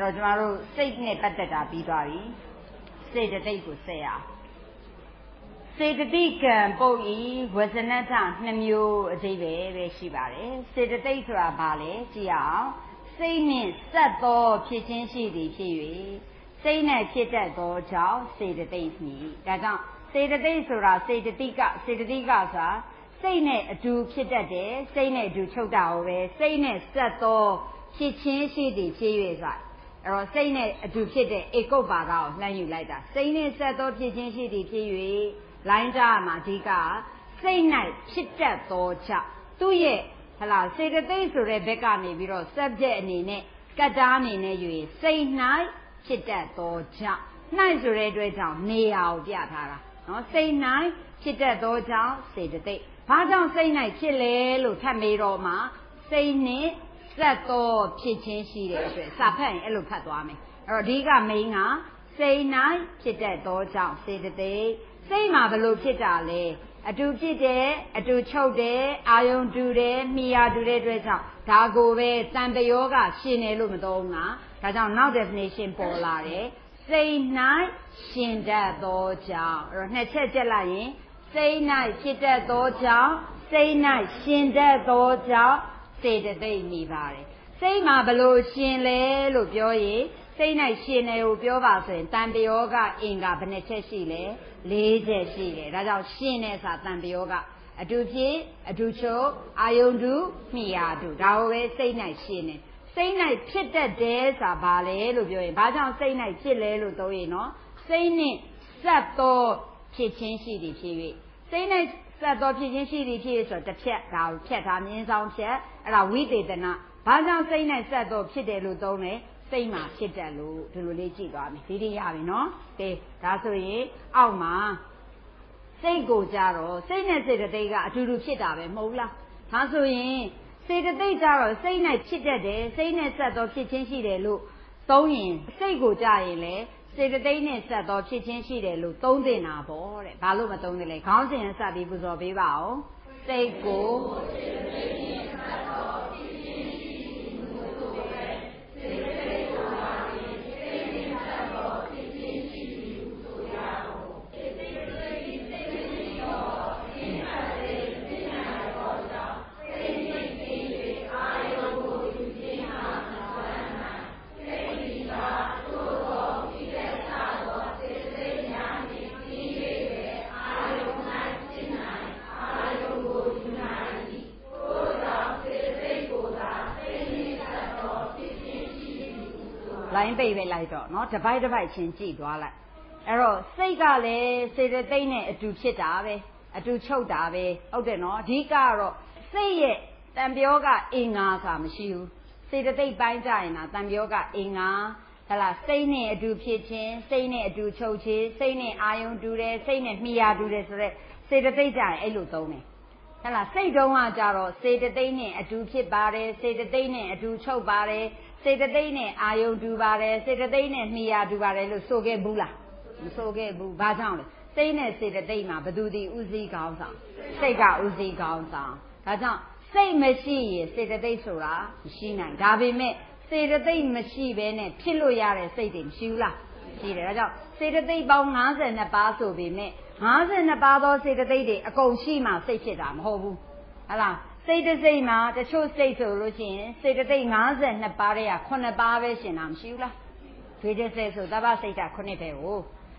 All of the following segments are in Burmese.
အဲ့တော့ကျမတို့စိတ်နဲ့ပတ်သက်တာပြီးသွားပြီစေတသိက်ကိုဆက်ရအောင်စေတသိက်ကံပုတ်ဤဝဇနတနှစ်မျိုးအသေးပဲပဲရှိပါတယ်စေတသိက်ဆိုတာဘာလဲကြည့်အောင်စိတ်နှင့်စက်သောဖြစ်ခြင်းရှိသည်ဖြစ်၍စိတ်နဲ့ဖြစ်တတ်သောကြောင့်စေတသိက်မြည်ဒါကြောင့်စေတသိက်ဆိုတာစေတသိကစေတသိကဆိုတာစိတ်နဲ့အတူဖြစ်တတ်တယ်စိတ်နဲ့အတူချုပ်တာကိုပဲစိတ်နဲ့စက်သောဖြစ်ခြင်းရှိသည်ဖြစ်၍ဆိုတာ အဲ့တော့စိတ်နဲ့အတူဖြစ်တဲ့ဧကုပ္ပါဒကိုလှမ်းယူလိုက်တာစိတ်နဲ့စက်သောဖြစ်ခြင်းရှိသည်ဖြစ်၍လိုင်းကြားမှာအဓိကစိတ်၌ဖြစ်တတ်သောကြောင့်သူ့ရဲ့ဟလာစေတသိက်ဆိုတဲ့ဘက်ကနေပြီးတော့ subject အနေနဲ့ကတ္တာအနေနဲ့ယူရင်စိတ်၌ဖြစ်တတ်သောကြောင့်၌ဆိုတဲ့အတွက်ကြောင့်နေရာကိုပြထားတာနော်စိတ်၌ဖြစ်တတ်သောကြောင့်စေတသိက်ဘာကြောင့်စိတ်၌ဖြစ်လဲလို့ထပ်မေးတော့မှစိတ်နဲ့ စက်သောဖြစ်ခြင်းရှိတဲ့အတွက်စာဖတ်ရင်အဲ့လိုဖတ်သွားမယ်အဲ့တော့ဒီကမိန်းကစိတ်၌ဖြစ်တတ်သောကြောင့်စေတသိက်စိတ်မှာဘလို့ဖြစ်တာလဲအတူဖြစ်တယ်အတူချုပ်တယ်အာယုံတူတယ်မိယာတူတဲ့အတွက်ကြောင့်ဒါကိုပဲတန်တယောကရှင်တယ်လို့မသုံးတာဒါကြောင့်နောက် definition ပေါ်လာတယ်စိတ်၌ရှင်တတ်သောကြောင့်အဲ့တော့နှစ်ချက်ကြက်လိုက်ရင်စိတ်၌ဖြစ်တတ်သောကြောင့်စိတ်၌ရှင်တတ်သောကြောင့် စေတသိက်မိပါတယ်စိတ်မှာဘလို့ရှင်လဲလို့ပြောရင်စိတ်၌ရှင်တယ်ကိုပြောပါဆိုရင်တန်တယောကအင်္ဂါဘယ်နှချက်ရှိလဲ၄ချက်ရှိတယ်ဒါကြောင့်ရှင်းတဲ့စာတန်တယောကအတူဖြစ်အတူချုပ်အာယုန်တူမိယာတူဒါကိုပဲစိတ်၌ရှင်းတယ်စိတ်၌ဖြစ်တတ်တယ်ဆိုတာဘာလဲလို့ပြောရင်ဘာကြောင့်စိတ်၌ဖြစ်လဲလို့သုံးရင်နော်စိတ်နဲ့စက်သောဖြစ်ချင်းရှိသည်ဖြစ်၍စိတ်၌ စက်သောဖြစ်ချင်းရှိသည်ဖြစ်၍ဆိုတော့တစ်ဖြတ်ဒါကိုဖြတ်ထားမြင်းဆောင်ဖြတ်အဲ့ဒါဝိသေသနာဘာကြောင့်စိတ်နဲ့စက်သောဖြစ်တယ်လို့သုံးလဲစိတ်မှာဖြစ်တတ်လို့ဒီလိုလေးကြည့်သွားမယ်ဒီဒီရပြီနော်ကဲဒါဆိုရင်အောက်မှာစိတ်ကိုကြတော့စိတ်နဲ့စေတသိက်ကအတူတူဖြစ်တာပဲမဟုတ်လားဒါဆိုရင်စေတသိက်ကြတော့စိတ်နဲ့ဖြစ်တတ်တယ်စိတ်နဲ့ဆက်တော့ဖြစ်ချင်းရှိတယ်လို့သုံးရင်စိတ်ကိုကြရင်လေ စေတသိက်နဲ့ဆက်တော့ဖြစ်ချင်းရှိတယ်လို့သုံးတင်တာပေါ့တဲ့ဘာလို့မသုံးတယ်လဲခေါင်းစဉ်ဆက်ပြီးပူဇော်ပေးပါအောင်စိတ်ကိုစေတသိက်နဲ့ဆက် လိုင်းပိတ်ပဲလိုက်တော့เนาะတစ်ပိုက်တစ်ပိုက်ချင်းကြည့်သွားလိုက်အဲ့တော့စိတ်ကလည်းစေတသိက်နဲ့အတူဖြစ်တာပဲအတူချုပ်တာပဲဟုတ်တယ်နော်အဓိကတော့စိတ်ရဲ့တံပြောကအင်္ဂါဆိုတာမရှိဘူးစေတသိက်ပိုင်းကြရင်ဒါတံပြောကအင်္ဂါဟလာစိတ်နဲ့အတူဖြစ်ခြင်းစိတ်နဲ့အတူချုပ်ခြင်းစိတ်နဲ့အာယုံတူတယ်စိတ်နဲ့မိယာတူတယ်ဆိုတော့စေတသိက်ကြရင်အဲ့လိုသုံးတယ်ဟလာစိတ်တုံးကကြတော့စေတသိက်နဲ့အတူဖြစ်ပါတယ်စေတသိက်နဲ့အတူချုပ်ပါတယ် စေတသိက်နဲ့အာယုံတူပါတယ်စေတသိက်နဲ့မိယာတူပါတယ်လို့ဆိုခဲ့ဘူးလားမဆိုခဲ့ဘူးဘာကြောင့်လဲစိတ်နဲ့စေတသိက်မှာဘသူဒီဥစည်းကောင်းဆောင်စိတ်ကဥစည်းကောင်းဆောင်ဒါကြောင့်စိတ်မရှိရင်စေတသိက်ဆိုတာမရှိနိုင်ဒါပေမဲ့စေတသိက်မရှိဘဲနဲ့ဖြစ်လို့ရတဲ့စိတ်တွေမရှိဘူးလားရှိတယ်ဒါကြောင့်စေတသိက်ပေါင်း52ပါးဆိုပေမဲ့52ပါးသောစေတသိက်တွေအကုန်ရှိမှစိတ်ဖြစ်တာမဟုတ်ဘူးဟလား စိတ်တစိတ်မှာတချို့စိတ်ဆိုလို့ရှိရင်စေတသိက်52ပါးတဲ့က9ပါးပဲရှင်တာမရှိဘူးလားဒွေတစိတ်ဆိုသဗ္ဗစိတ်တာ9ပဲဟို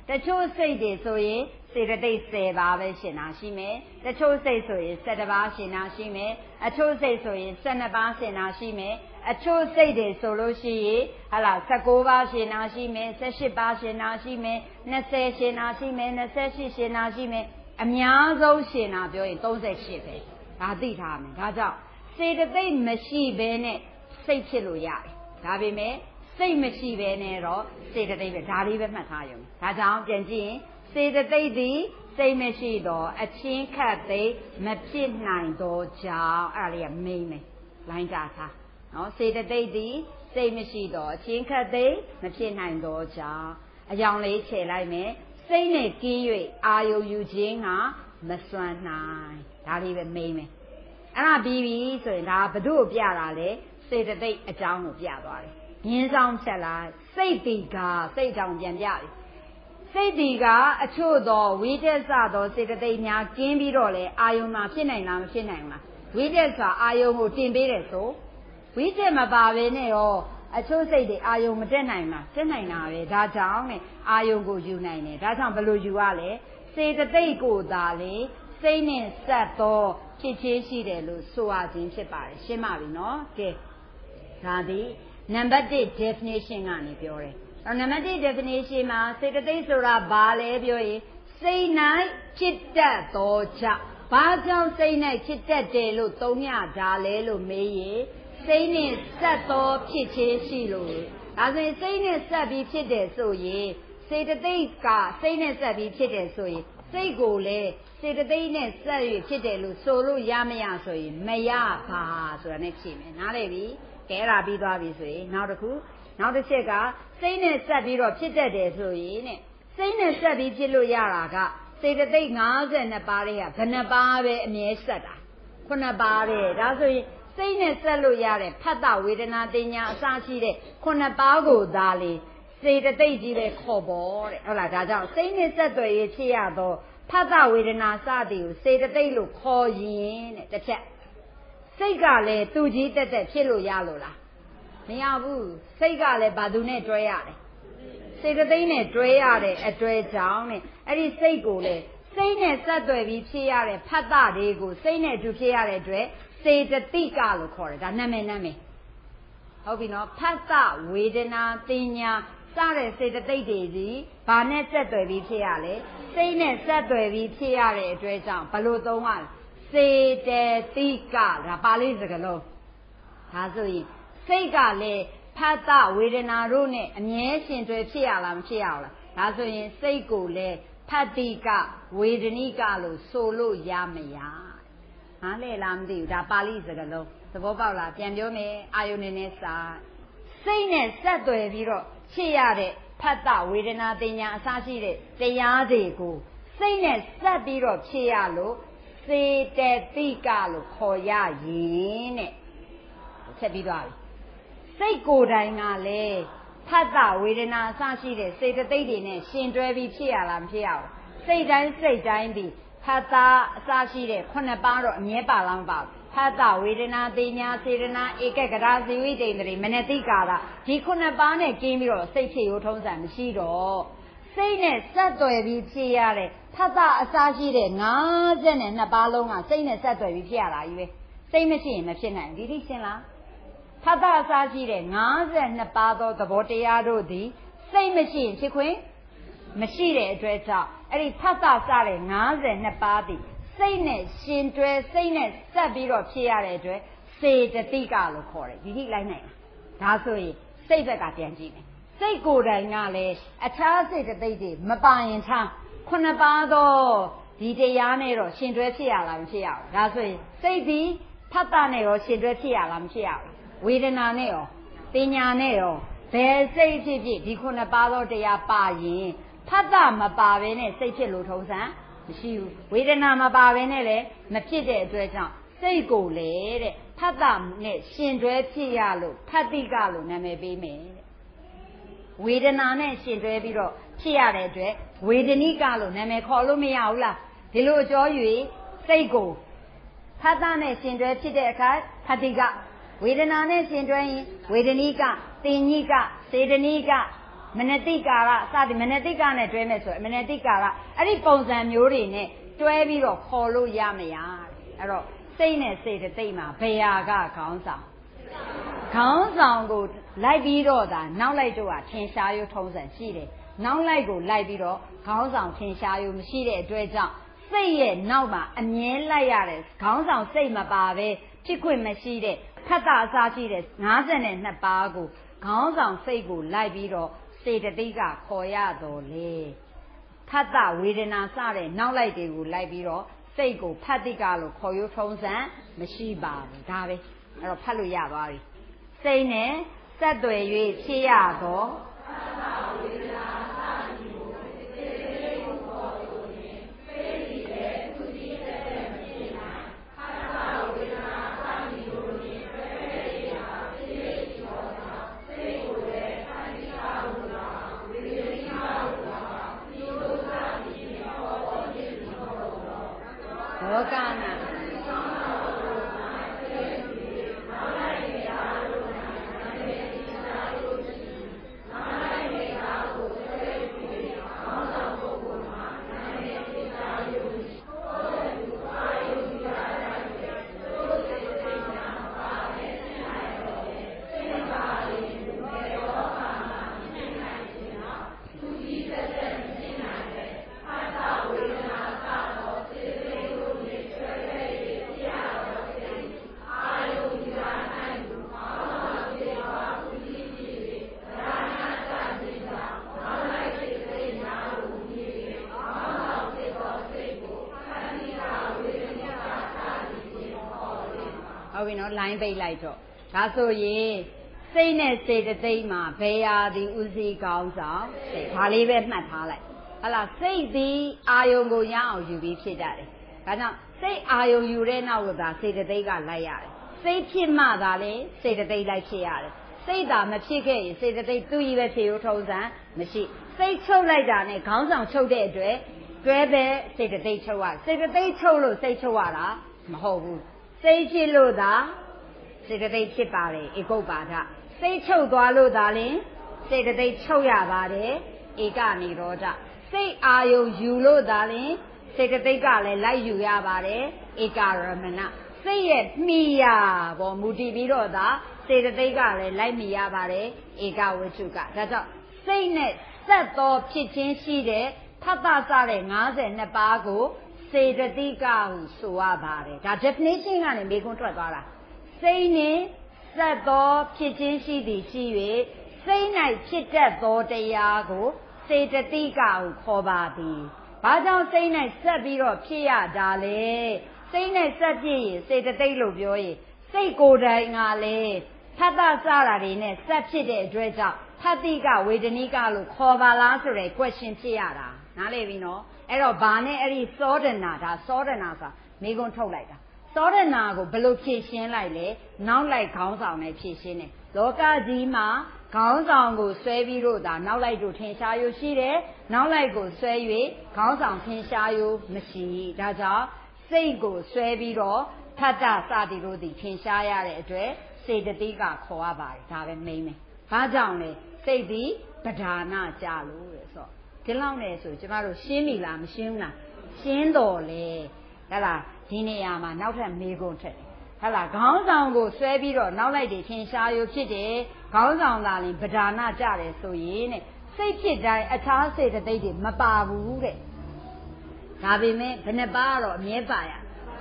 တချို့စိတ်တွေဆိုရင်စေတသိက်10ပါးပဲရှင်တာရှိမယ်တချို့စိတ်ဆိုရင်17ပါးရှင်တာရှိမယ်အချို့စိတ်ဆိုရင်12ပါးရှင်တာရှိမယ်အချို့စိတ်တွေဆိုလို့ရှိရင်ဟာလာ19ပါးရှင်တာရှိမယ်18ပါးရှင်တာရှိမယ်20ရှင်တာရှိမယ်28ရှင်တာရှိမယ်အများဆုံးရှင်တာပြောရင်38ပဲ ဒါသိထားမယ်ဒါကြောင့်စေတသိက်မရှိဘဲနဲ့စိတ်ဖြစ်လို့ရတယ်ဒါပေမဲ့စိတ်မရှိဘဲနဲ့တော့စေတသိက်ပဲဒါလေးပဲမှတ်ထားရုံဒါကြောင့်ပြန်ကြည့်ရင်စေတသိက်သည်စိတ်မရှိတော့အချင်းခတ်သိမဖြစ်နိုင်တော့ကြောင့်အဲ့ဒါလေးကမိမ့်မယ်လိုင်းကြထားနော်စေတသိက်သည်စိတ်မရှိတော့အချင်းခတ်သိမဖြစ်နိုင်တော့ကြောင့်အယောင်လေးခြေလိုက်မယ်စိတ်နဲ့ကင်း၍အာယုံယူခြင်းကမစွမ်းနိုင် ဒါလေးပဲမိမ့်မယ်အဲ့ဒါပြီးပြီဆိုရင်ဒါဘု து ကိုပြတာလေစေတသိက်အကြောင်းကိုပြသွားတယ်မြင်းဆောင်ဖြတ်လာစိတ်တီကစိတ်တောင်ပြန်ပြပြီစိတ်တီကအချို့သောဝိတက်စသောစေတသိက်များကျင်းပြီးတော့လေအာယုံမှာဖြစ်နိုင်လားမဖြစ်နိုင်လားဝိတက်စာအာယုံကိုတင်ပေးတယ်ဆိုဝိတက်မပါဘဲနဲ့ရောအချို့စိတ်တွေအာယုံမတက်နိုင်လားတက်နိုင်တာပဲဒါကြောင့်နဲ့အာယုံကိုယူနိုင်တယ်ဒါကြောင့်ဘယ်လိုယူရလဲစေတသိက်ကိုသာလေ စိတ်နဲ့ဆက်သောဖြစ်ချင်းရှိတယ်လို့ဆိုရခြင်းဖြစ်ပါတယ်ရှင်းပါပြီနော်ကဲဒါသည်နံပါတ်1 definition ကနေပြောတယ်အဲနံပါတ်1 definition မှာစေတသိက်ဆိုတာဘာလဲပြောရင်စိတ်၌ဖြစ်တတ်သောကြောင့်ဘာကြောင့်စိတ်၌ဖြစ်တတ်တယ်လို့သုံးရတာလဲလို့မေးရင်စိတ်နဲ့ဆက်သောဖြစ်ခြင်းရှိလို့ဒါဆိုရင်စိတ်နဲ့ဆက်ပြီးဖြစ်တယ်ဆိုရင်စေတသိက်ကစိတ်နဲ့ဆက်ပြီးဖြစ်တယ်ဆိုရင် စိတ်ကိုလည်းစေတသိက်နဲ့ဆက်၍ဖြစ်တယ်လို့ဆိုလို့ရမရဆိုရင်မရပါဆိုတာနဲ့ဖြေမယ်နားလည်ပြီကဲအဲ့ဒါပြီးသွားပြီဆိုရင်နောက်တစ်ခုနောက်တစ်ချက်ကစိတ်နဲ့ဆက်ပြီးတော့ဖြစ်တတ်တယ်ဆိုရင်တဲ့စိတ်နဲ့ဆက်ပြီးဖြစ်လို့ရတာကစေတသိက်52ပါးတွေကဘယ်နှပါးပဲအမြဲဆက်တာခုနှစ်ပါးပဲဒါဆိုရင်စိတ်နဲ့ဆက်လို့ရတဲ့ဖတ်တာဝေဒနာတင်ညာအစရှိတဲ့ခုနှစ်ပါးကိုသာလေ စေတသိက်ကြီးပဲခေါ်ပေါ်တဲ့ဟုတ်လားဒါကြောင့်စိတ်နဲ့ဆက်သွယ်ရဖြစ်ရသောဖတ်တာဝေဒနာစသည်ကိုစေတသိက်လို့ခေါ်ရင်တဲ့တစ်ချက်စိတ်ကလည်းသူကြီးတက်တက်ဖြစ်လို့ရလို့လားမရဘူးစိတ်ကလည်းဘာသူနဲ့တွဲရတယ်စေတသိက်နဲ့တွဲရတဲ့အတွေ့အကြောင်းနဲ့အဲ့ဒီစိတ်ကိုလည်းစိတ်နဲ့ဆက်သွယ်ပြီးဖြစ်ရတဲ့ဖတ်တာတွေကိုစိတ်နဲ့အတူဖြစ်ရတဲ့အတွက်စေတသိကလို့ခေါ်တယ်ဒါနာမည်နာမည်ဟုတ်ပြီနော်ဖတ်တာဝေဒနာတင်ညာ စတဲ့စေတသိက်တွေစီဘာနဲ့ဆက်သွယ်ပြီးဖြစ်ရလဲစိတ်နဲ့ဆက်သွယ်ပြီးဖြစ်ရတဲ့အတွက်ကြောင့်ဘလို့သုံးရလဲစေတသိကဒါပါဠိစကားလုံးဒါဆိုရင်စိတ်ကလည်းဖတ်တဝေဒနာတို့နဲ့အမြဲရှင်တွဲဖြစ်ရလားမဖြစ်ရဘူးလားဒါဆိုရင်စိတ်ကိုလည်းဖတ်တိကဝေဒနိကလို့ဆိုလို့ရမရဟာလေလားမသိဘူးဒါပါဠိစကားလုံးသဘောပေါက်လားပြန်ပြောမယ်အာယုန်နဲ့စာစိတ်နဲ့ဆက်သွယ်ပြီးတော့ ဖြစ်ရတဲ့ဖတ်တဝေဒနာတင်ညာအစရှိတဲ့တရားတွေကိုစိတ်နဲ့ဆက်ပြီးတော့ဖြစ်ရလို့စေတသိကလို့ခေါ်ရရင်တဲ့ဆက်ပြီးသွားပြီစိတ်ကိုယ်တိုင်ကလည်းဖတ်တာဝေဒနာအစရှိတဲ့စေတသိက်တွေနဲ့ရှင်တွဲပြီးဖြစ်ရလားမဖြစ်ရဘူးစိတ်တိုင်းစိတ်တိုင်းပြီးဖတ်တာအစရှိတဲ့ခုနှစ်ပါးတော့အမြဲပါလားမပါဘူး ဖတ်တာဝေဒနာသိညာစေရနာဧကကရာဇီဝိတိန်တရိမနတိကာရဒီခုနှစ်ပါးနဲ့ကျင်းပြီးတော့စိတ်ဖြစ်ရိုးထုံးစံမရှိတော့စိတ်နဲ့စက်သွယ်ပြီးဖြစ်ရတဲ့ဖတ်တာအစားရှိတဲ့50နဲ့နှစ်ပါးလုံးကစိတ်နဲ့စက်သွယ်ပြီးဖြစ်ရတာကြီးပဲစိတ်မရှိရင်မဖြစ်နိုင်ဒီသိရှင်းလားဖတ်တာအစားရှိတဲ့52ပါးသောသဘောတရားတို့သည်စိတ်မရှိရင်ဖြစ်ခွင့်မရှိတဲ့အတွက်ကြောင့်အဲ့ဒီဖတ်တာစတဲ့52ပါးသည် စိတ်နဲ့ရှင်တွဲစိတ်နဲ့ဆက်ပြီးတော့ဖြစ်ရတဲ့အတွက်စေတသိကလို့ခေါ်တယ်ဒီထိလိုက်နိုင်လားဒါဆိုရင်စိတ်ဘက်ကပြန်ကြည့်မယ်စိတ်ကိုယ်တိုင်ကလည်းအခြားစိတ်တသိက်တွေမပိုင်ထားခုနှစ်ပါးသောဒီတရားနဲ့တော့ရှင်တွဲဖြစ်ရလားမဖြစ်ရဘူးဒါဆိုရင်စိတ်ဒီဖတ်တာနဲ့ရောရှင်တွဲဖြစ်ရလားမဖြစ်ရဘူးဝေဒနာနဲ့ရောတင်ညာနဲ့ရောဘယ်စိတ်ဖြစ်ဖြစ်ဒီခုနှစ်ပါးသောတရားပါရင်ဖတ်တာမပါဘဲနဲ့စိတ်ဖြစ်လို့ထုံးစံ မရှိဘူးဝေဒနာမပါဘဲနဲ့လည်းမဖြစ်တဲ့အတွက်ကြောင့်စိတ်ကိုလေတဲ့ဖတ်တာနဲ့ရှင်တွဲဖြစ်ရလို့ဖတ်တိကလို့နာမည်ပေးမယ်တဲ့ဝေဒနာနဲ့ရှင်တွဲပြီးတော့ဖြစ်ရတဲ့အတွက်ဝေဒနိကလို့နာမည်ခေါ်လို့မရဘူးလားဒီလိုအကျော်၍စိတ်ကိုဖတ်တာနဲ့ရှင်တွဲဖြစ်တဲ့အခါဖတ်တိကဝေဒနာနဲ့ရှင်တွဲရင်ဝေဒနိကတင်ညိကစေတနိက မနတိကာရစသည်မနတိကနဲ့တွဲမယ်ဆိုရင်မနတိကာရအဲ့ဒီပုံစံမျိုးတွေနဲ့တွဲပြီးတော့ခေါ်လို့ရမရအဲ့တော့စိတ်နဲ့စိတ်တဲ့သိမှာဘယ်ဟာကခေါင်းဆောင်ခေါင်းဆောင်ကိုလိုက်ပြီးတော့ဒါနောက်လိုက်တော့ထင်ရှားရုံထုံးစံရှိတယ်နောက်လိုက်ကိုလိုက်ပြီးတော့ခေါင်းဆောင်ထင်ရှားရုံမရှိတဲ့အတွက်ကြောင့်စိတ်ရဲ့နောက်မှာအမြဲလိုက်ရတဲ့ခေါင်းဆောင်စိတ်မပါပဲဖြစ်ခွင့်မရှိတဲ့ဖတ်တာအစားရှိတဲ့52ပါးကိုခေါင်းဆောင်စိတ်ကိုလိုက်ပြီးတော့ စေတသိက်ကခေါ်ရတော်လေဖတ်တာဝေဒနာစတဲ့နောက်လိုက်တွေကိုလိုက်ပြီးတော့စိတ်ကိုဖတ်တိကလို့ခေါ်ရုံထုံးစံမရှိပါဘူးဒါပဲအဲ့တော့ဖတ်လို့ရသွားပြီစိတ်နဲ့စက်တွေ၍ဖြစ်ရသောဖတ်တာဝေဒနာ င်းပိတ်လိုက်တော့ဒါဆိုရင်စိတ်နဲ့စေတသိက်မှာဘယ်ရာသည်ဥစည်းကောင်းဆောင်စိတ်ဒါလေးပဲမှတ်ထားလိုက်ဟလာစိတ်သည်အာယုံကိုရအောင်ယူပြီးဖြစ်ကြတယ်ဒါကြောင့်စိတ်အာယုံယူတဲ့နောက်ကသာစေတသိက်ကလိုက်ရတယ်စိတ်ဖြစ်မှသာလေစေတသိက်လိုက်ဖြစ်ရတယ်စိတ်သာမဖြစ်ခဲ့ရင်စေတသိက်သူ့ကြီးပဲဖြစ်ရိုးထုံးစံမရှိစိတ်ချုပ်လိုက်တာနဲ့ခေါင်းဆောင်ချုပ်တဲ့အတွက်တွဲပဲစေတသိက်ချုပ်ရစေတသိက်ချုပ်လို့စိတ်ချုပ်ရတာမဟုတ်ဘူးစိတ်ဖြစ်လို့သာ စေတသိက်ဖြစ်ပါတယ်ဧကုပ္ပါဒစိတ်ချုပ်သွားလို့သာလင်စေတသိက်ချုပ်ရပါတယ်ဧကနေရောဓစိတ်အာယုံယူလို့သာလင်စေတသိက်ကလည်းလိုက်ယူရပါတယ်ဧကရမဏစိတ်ရဲ့မိယာပေါ်မူတည်ပြီးတော့သာစေတသိက်ကလည်းလိုက်မိရပါတယ်ဧကဝိတုကဒါကြောင့်စိတ်နဲ့ဆက်သောဖြစ်ခြင်းရှိတဲ့ဖတ်တာစတဲ့52ပါးကိုစေတသိကဟုဆိုရပါတယ်ဒါ definition ကနေမေခွန်းထွက်သွားတာ စိတ်နှင့်ဆက်သောဖြစ်ခြင်းရှိသည်ရှိ၍စိတ်၌ဖြစ်တတ်သောတရားကိုစေတသိကဟုခေါ်ပါသည်ဘာကြောင့်စိတ်၌ဆက်ပြီးတော့ဖြစ်ရတာလဲစိတ်နဲ့ဆက်ဖြစ်ရင်စေတသိက်လို့ပြောရင်စိတ်ကိုယ်တိုင်ကလည်းဖတ်တာစတာတွေနဲ့ဆက်ဖြစ်တဲ့အတွက်ကြောင့်ဖတ်တိကဝေဒနိကလို့ခေါ်ပါလားဆိုတဲ့ question ဖြစ်ရတာနားလည်ပြီနော်အဲ့တော့ဘာနဲ့အဲ့ဒီသောဒနာဒါသောဒနာဆိုတာမိကုံထုတ်လိုက်တာ သောဒနာကိုဘယ်လိုဖြည့်ရှင်းလိုက်လဲနောက်လိုက်ခေါင်းဆောင်နဲ့ဖြည့်ရှင်းတယ်လောကကြီးမှာခေါင်းဆောင်ကိုဆွဲပြီးတော့ဒါနောက်လိုက်တို့ထင်ရှားရရှိတယ်နောက်လိုက်ကိုဆွဲ၍ခေါင်းဆောင်ထင်ရှားရမရှိဒါကြောင့်စိတ်ကိုဆွဲပြီးတော့ထတ္တစသည်တို့သည်ထင်ရှားရတဲ့အတွက်စေတသိကခေါ်ရပါတယ်ဒါပဲမိမ့်မယ်ဘာကြောင့်လဲစိတ်သည်ပဓာနာကြလို့တဲ့ဆိုဒီလောက်နဲ့ဆိုကျမတို့ရှင်းပြီလားမရှင်းဘူးလားရှင်းတော်လေဟဲ့လား ဒီနေရာမှာနောက်ထပ်မေးခွန်းထက်တယ်ဟဲ့လားခေါင်းဆောင်ကိုဆွဲပြီးတော့နောက်လိုက်တွေထင်ရှားရဖြစ်တယ်ခေါင်းဆောင်သာလင်ပဓာနာကြတယ်ဆိုရင်တဲ့စိတ်ဖြစ်တိုင်းအခြားစေတသိက်တွေမပါဘူးတဲ့ဒါပေမဲ့ဘယ်နှပါတော့အမြဲပါရ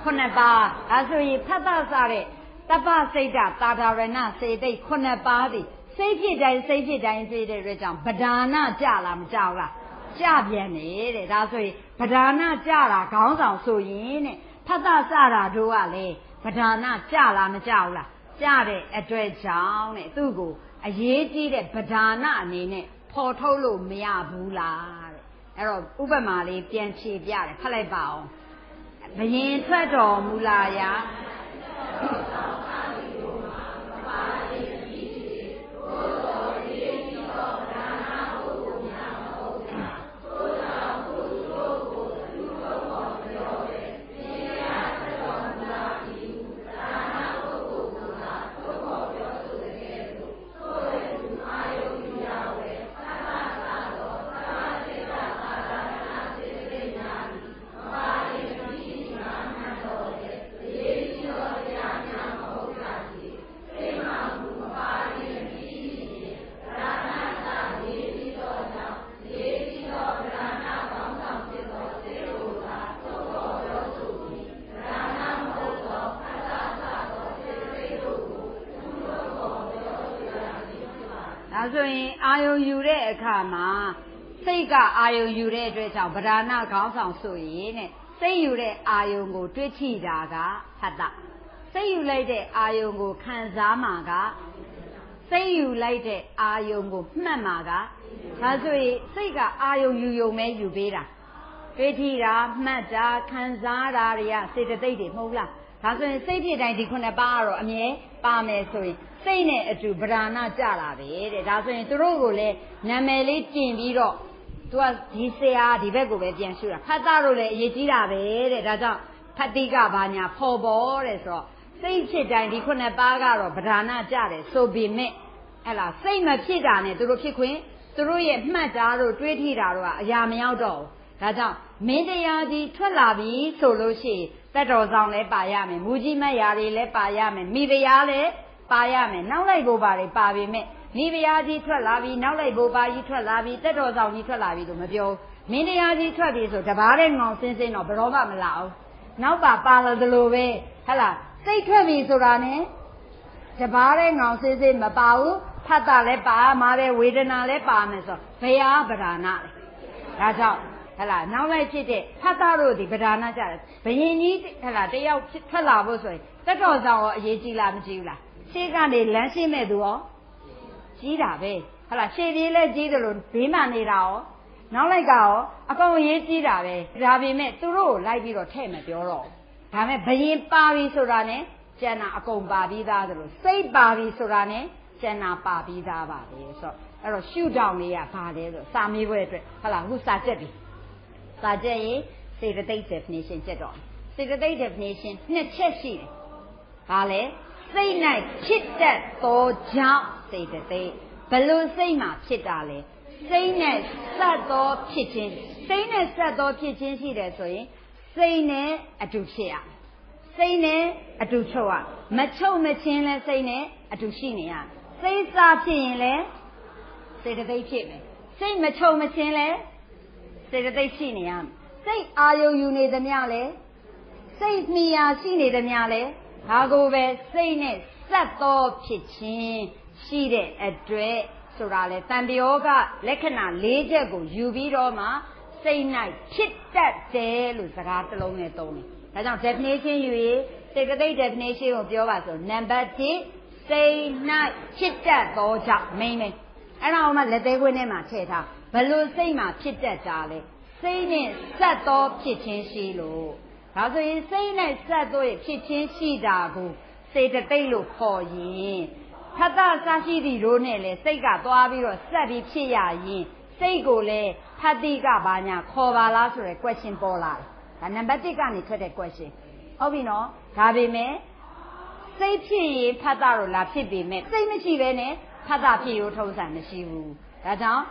ခုနှစ်ပါဒါဆိုရင်ဖတ်တာစားတဲ့တပ္ပစိတ်တာတာဓာရဏစေတိတ်ခုနှစ်ပါးသည်စိတ်ဖြစ်တိုင်းစိတ်ဖြစ်တိုင်းဖြစ်တဲ့အတွက်ကြောင့်ဗဒါနာကြလားမကြောက်လားကြပြန်တယ်တဲ့ဒါဆိုရင်ဗဒါနာကြတာခေါင်းဆောင်ဆိုရင်တဲ့ ဖတ်တာစတာတို့ကလေဗဒါနာကြလားမကြောက်လားကြတဲ့အတွက်ကြောင့်တဲ့သူ့ကိုအရေးကြီးတဲ့ဗဒါနာအနေနဲ့ဖော်ထုတ်လို့မရဘူးလားတဲ့အဲ့တော့ဥပမာလေးပြန်ဖြေပြတယ်ဖတ်လိုက်ပါအောင်ဘယင်ထွက်တော်မူလာရာ အာယုံယူတဲ့အခါမှာစိတ်ကအာယုံယူတဲ့အတွက်ကြောင့်ဗဒာနာခေါင်းဆောင်ဆိုရင်တဲ့စိတ်ယူတဲ့အာယုံကို တွေးထိတာကဖတ်တာစိတ်ယူလိုက်တဲ့အာယုံကိုခံစားမှာကစိတ်ယူလိုက်တဲ့အာယုံကိုမှတ်မှာကဒါဆိုရင်စိတ်ကအာယုံယူယုံမဲယူပေးတာတွေးထိတာမှတ်တာခံစားတာတွေကစေတသိက်တွေမဟုတ်လားဒါဆိုရင်စိတ်ဖြစ်တိုင်းဒီခုနှစ်ပါးကတော့အမြဲပါမယ်ဆိုရင် စိတ်နဲ့အတူဗราဏကြလာတယ်တဲ့ဒါဆိုရင်သူတို့ကိုလည်းနာမည်လေးတင်ပြီးတော့သူကဒီဆရာဒီဘက်ကိုပဲပြန်ရှုတာဖတ်တာတို့လည်းအရေးကြီးတာပဲတဲ့ဒါကြောင့်ဖတ်တိကဘာညာဖော်ပေါ်တဲ့ဆိုတော့စိတ်ဖြစ်တိုင်းဒီခုနှစ်ပါးကတော့ဗဒာနာကြတယ်ဆိုပေမဲ့အဲ့လားစိတ်မဖြစ်တာနဲ့သူတို့ဖြစ်ခွင့်သူတို့ရဲ့မှတ်တာတို့တွေးထိတာတို့ကအရာမရောက်တော့ဘူးဒါကြောင့်မင်းတရားကြီးထွက်လာပြီဆိုလို့ရှိရင်တက်တော်ဆောင်လည်းပါရမယ်မူကြီးမတ်ရာတွေလည်းပါရမယ်မိဖုရားလည်း ပါရမယ်နောက်လိုက်ဘိုးပါတွေပါပေမဲ့မိဖုရားကြီးထွက်လာပြီနောက်လိုက်ဘိုးပါကြီးထွက်လာပြီတက်တော်ဆောင်ကြီးထွက်လာပြီလို့မပြောမင်းတရားကြီးထွက်ပြီဆိုတဘာတဲ့ငောင်စင်းစင်းတော့ဘရောမှမလာအောင်နောက်ပါပါလာသလိုပဲဟဟလားစိတ်ထွက်ပြီဆိုတာနဲ့တဘာတဲ့ငောင်စင်းစင်းမပါဘူးဖတ်တာလည်းပါမှာပဲဝေဒနာလည်းပါမယ်ဆိုဘုရားဗဒနာလေဒါကြောင့်ဟလာနောက်လိုက်ဖြစ်တဲ့ဖတ်သားတို့ဒီဗဒါနာကြတယ်ဘယင်ကြီးဟလာတယောက်ထွက်လာဖို့ဆိုရင်တက်တော်ဆောင်ရောအရေးကြီးလားမကြီးဘူးလား ရှေ့ကနေလမ်းရှင်းမဲ့သူရောကြီးတာပဲဟလာရှေ့ပြေးလဲကြီးတယ်လို့ဘေးမှနေတာရောနောက်လိုက်ကရောအကောင်အရေးကြီးတာပဲဒါပေမဲ့သူတို့ကိုလိုက်ပြီးတော့ထဲ့မပြောတော့ဒါမဲ့ဘယင်ပါပြီဆိုတာနဲ့ကျန်တာအကုန်ပါပြီးသားသလိုစိတ်ပါပြီဆိုတာနဲ့ကျန်တာပါပြီးသားပါပဲဆိုတော့အဲ့တော့ရှုထောင်လေးကဘာလဲဆိုစာမေးပွဲအတွက်ဟုတ်လားအခုစာချက်ပြီစာချက်ရင်စေတသိက် definition ချက်တော့စေတသိက် definition နှစ်ချက်ရှိတယ်ဘာလဲ စိတ်၌ဖြစ်တတ်သောကြောင့်စေတသိက်ဘလို့စိတ်မှာဖြစ်တာလဲစိတ်နဲ့ဆက်သောဖြစ်ခြင်းစိတ်နဲ့ဆက်သောဖြစ်ခြင်းရှိတယ်ဆိုရင်စိတ်နဲ့အတူဖြစ်ရစိတ်နဲ့အတူချုပ်ရမချုပ်မချင်းလဲစိတ်နဲ့အတူရှိနေရစိတ်စားဖြစ်ရင်လဲစေတသိက်ဖြစ်မယ်စိတ်မချုပ်မချင်းလဲစေတသိက်ရှိနေရမယ်စိတ်အာယုံယူနေသမျှလဲစိတ်မိယာရှိနေသမျှလဲ ဒါကိုပဲစိတ်နဲ့ဆက်သောဖြစ်ခြင်းရှိတဲ့အတွက်ဆိုတာလေတန်တယောကလက္ခဏာ၄ချက်ကိုယူပြီးတော့မှစိတ်၌ဖြစ်တတ်တယ်လို့စကားတစ်လုံးနဲ့သုံးတယ်။ဒါကြောင့် definition ယူရေးစေတသိက် definition ကိုပြောပါဆိုနံပါတ်1စိတ်၌ဖြစ်တတ်သောကြောင့် main ပဲ။အဲ့ဒါအောင်မှလက်သေးခွင်းထဲမှာထည့်ထားဘလို့စိတ်မှာဖြစ်တတ်တာလဲစိတ်နဲ့ဆက်သောဖြစ်ခြင်းရှိလို့ ဒါဆိုရင်စိတ်နဲ့ဆက်သောဖြစ်ခြင်းရှိတာကိုစေတသိက်လို့ခေါ်ရင်ဖတ်တာစရှိသည်တို့နဲ့လေစိတ်ကသွားပြီးတော့ဆက်ပြီးဖြစ်ရရင်စိတ်ကိုလည်းဖတ်တိကဘာညာခေါ်ပါလားဆိုရယ် question ပေါ်လာတယ်ဒါနံပါတ်1ကနေထွက်တဲ့ question ဟုတ်ပြီနော်ဒါပေမဲ့စိတ်ဖြစ်ရင်ဖတ်တာတော့လာဖြစ်ပေမဲ့စိတ်မရှိဘဲနဲ့ဖတ်တာဖြစ်ရိုးထုံးစံမရှိဘူးဒါကြောင့်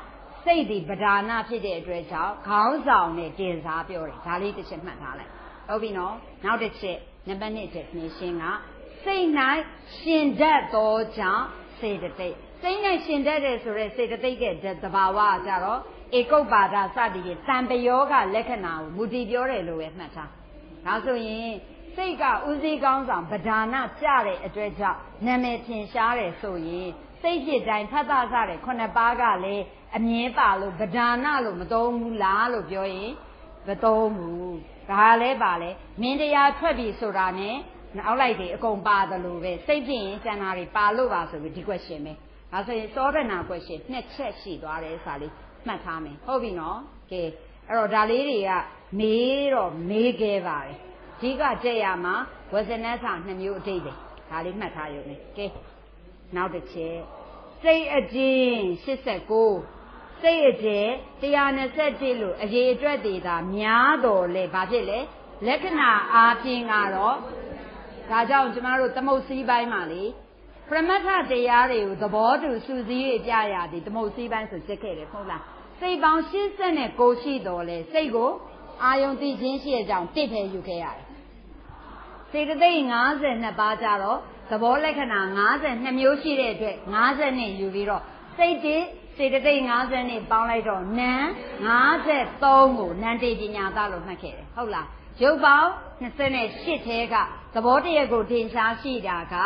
စိတ်ဒီပဓာနာဖြစ်တဲ့အတွက်ကြောင့်ခေါင်းဆောင်နဲ့တင်စားပြောတယ်ဒါလေးတစ်ချက်မှတ်ထားလိုက် ဟုတ်ပြီနော်နောက်တစ်ချက်နံပါတ်1 definition ကစိတ်၌ရှင်တတ်သောကြောင့်စေတသိက်စိတ်နဲ့ရှင်တတ်တယ်ဆိုရဲစေတသိက်ကသဘာဝကကြတော့ဧကုပ္ပါဒစသည်ဖြင့်တံပယောကလက္ခဏာကိုမူတည်ပြောတယ်လို့ပဲမှတ်ထားဒါဆိုရင်စိတ်ကဥစည်းကောင်းဆောင်ဗဒါနကြတဲ့အတွက်ကြောင့်နာမည်ထင်ရှားတယ်ဆိုရင်စိတ်ဖြစ်တိုင်းဖတ်တာစတဲ့ခုနှစ်ပါးကလည်းအမြင်ပါလို့ဗဒါနလို့မသုံးဘူးလားလို့ပြောရင်မသုံးဘူး ဒါလည်းပါလေမင်းတရားထွက်ပြီဆိုတာနဲ့နောက်လိုက်တွေအကုန်ပါတယ်လို့ပဲစိတ်ဖြစ်ရင်စံနာတွေပါလို့ပါဆိုပြီးဒီ question ပဲဒါဆိုရင်သောဒနာ question နှစ်ချက်ရှိသွားတယ်ဆိုတာလေးမှတ်ထားမယ်ဟုတ်ပြီနော်ကဲအဲ့တော့ဒါလေးတွေကမေးတော့မေးခဲ့ပါတယ်အဓိကကြက်ရမှာဝဇနဆာနှစ်မျိုးအတိတ်ပဲဒါလေးမှတ်ထားရုံနဲ့ကဲနောက်တစ်ချက်စိတ်အကျဉ်89 စိတ်အကျဉ်121လို့အရေးအတွက်တွေသာများတော်လဲဘာဖြစ်လဲလက္ခဏာအားဖြင့်ကတော့ဒါကြောင့်ကျမတို့သမုတ်စည်းပိုင်းမှာလေပရမတ္ထတရားတွေကိုသဘောတူစူးစီးရပြရသည်သမုတ်စည်းပိုင်းဆိုစစ်ခဲ့တယ်ဟုတ်လားစိတ်ပေါင်း80နဲ့ကိုရှိတော်လဲစိတ်ကိုအာယုံသိခြင်းရှိတဲ့အကြောင်းတစ်ဖယ်ယူခဲ့ရတယ်စေတသိက်52ပါးကြတော့သဘောလက္ခဏာ52မျိုးရှိတဲ့အတွက်50နဲ့ယူပြီးတော့စိတ်တည် စေတသိက်50နဲ့ပေါင်းလိုက်တော့နံ53ကိုနံတေပညာသားလို့မှတ်ခဲ့တယ်ဟုတ်လားရုပ်ပေါင်း28ထဲကသဘောတရကိုတင်ရှားရှိတာက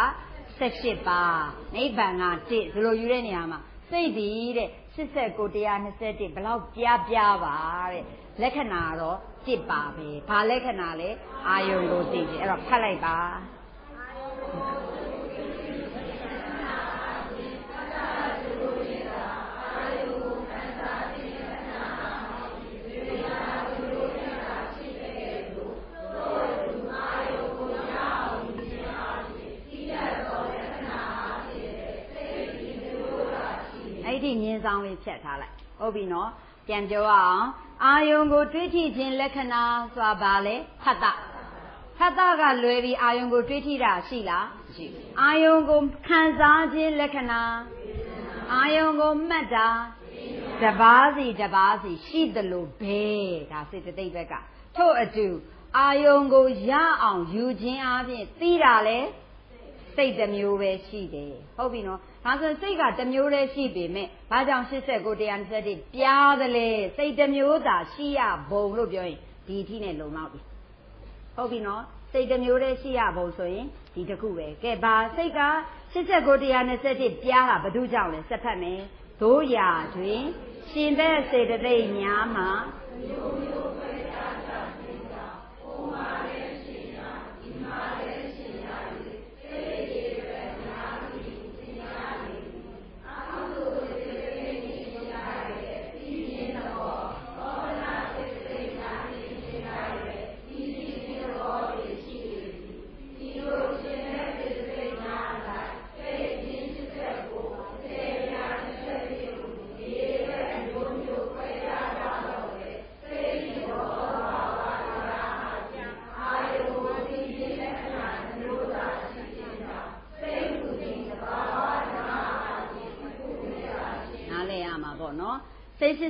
18ပါးနိဗ္ဗာန်က1ဒီလိုယူတဲ့နေရာမှာစိတ်ဒီတဲ့89 121ဘလောက်ပြားပြားပါတဲ့လက္ခဏာတော့1ပါပဲဘာလက္ခဏာလဲအာယုံကိုသိတယ်အဲ့တော့ဖတ်လိုက်ပါ အဲ့ဒီမြင်ဆောင်လေးဖြတ်ထားလိုက်ဟုတ်ပြီနော်ပြန်ပြောအောင်အာယုံကိုတွေးကြည့်ခြင်းလက္ခဏာဆိုတာဘာလဲဖတ်တာဖတ်တာကလွယ်ပြီးအာယုံကိုတွေးထိတာရှိလားမရှိဘူးအာယုံကိုခံစားခြင်းလက္ခဏာအာယုံကိုမှတ်တာတပါးစီတပါးစီရှိသလိုပဲဒါစေတသိက်ဘက်ကထို့အတူအာယုံကိုရအောင်ယူခြင်းအပြင်သိတာလဲ စိတ်တစ်မျိုးပဲရှိတယ်ဟုတ်ပြီနော်ဒါဆိုစိတ်ကတစ်မျိုးတည်းရှိပေမဲ့ဘာကြောင့်89 121ပြားတယ်လဲစိတ်တစ်မျိုးသာရှိရဘုံလို့ပြောရင်ဒီအထိနဲ့လုံလောက်ပြီဟုတ်ပြီနော်စိတ်တစ်မျိုးတည်းရှိရဘုံဆိုရင်ဒီတစ်ခုပဲကဲဘာစိတ်က89 121ပြားတာဘာလို့ကြောင့်လဲစက်ဖတ်မယ်တို့ရာတွင်ရှင်တဲ့စေတသိက်များမှာမျိုးမျိုး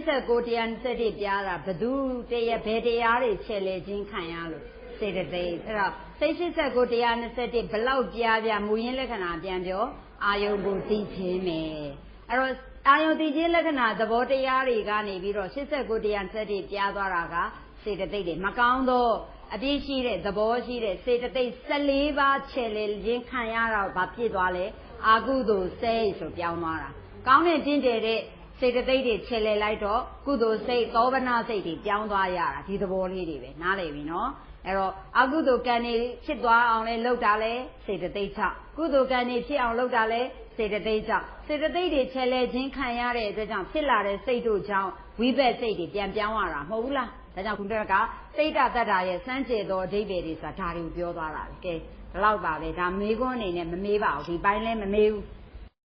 129တရား27ပြားတာဘသူတရားဘယ်တရားတွေချက်လဲခြင်းခံရလို့စေတသိက်အဲ့တော့စိတ်89တရား27ဘလောက်ပြားပြားမူရင်းလက္ခဏာပြန်ပြောအာယုံကိုသိခြင်းမယ်အဲ့တော့အာယုံသိခြင်းလက္ခဏာသဘောတရားတွေကနေပြီးတော့89တရား27ပြားသွားတာကစေတသိက်တွေမကောင်းသောအပြည့်ရှိတဲ့သဘောရှိတဲ့စေတသိက်14ပါးချယ်လေခြင်းခံရတော့ဗာပြည့်သွားလဲအာကုသိုလ်စိတ်ဆိုပြောင်းသွားတာကောင်းတဲ့တင့်တယ်တဲ့ စေတသိက်တွေချေလေလိုက်တော့ကုသိုလ်စိတ်သောဗနာစိတ်တွေပြောင်းသွားရတာဒီသဘောလေးတွေပဲနားလည်ပြီနော်အဲ့တော့အကုသိုလ်ကံတွေဖြစ်သွားအောင်လဲလုပ်တာလဲစေတသိက်ချကုသိုလ်ကံတွေဖြစ်အောင်လုပ်တာလဲစေတသိက်ချစေတသိက်တွေချဲလဲခြင်းခံရတဲ့အတွက်ကြောင့်ဖြစ်လာတဲ့စိတ်တို့ကြောင့်ဝိဘက်စိတ်တွေပြန်ပြောင်းရတာမဟုတ်ဘူးလားဒါကြောင့်ခုနကစိတ်တတ္တာရဲ့စမ်းကြဲသောအဓိပ္ပာယ်တွေဆိုတာဒါတွေကိုပြောသွားတာလေကဲဒီလောက်ပါပဲဒါမေးခွန်းအနေနဲ့မမေးပါဘူးဒီပိုင်းလဲမမေးဘူး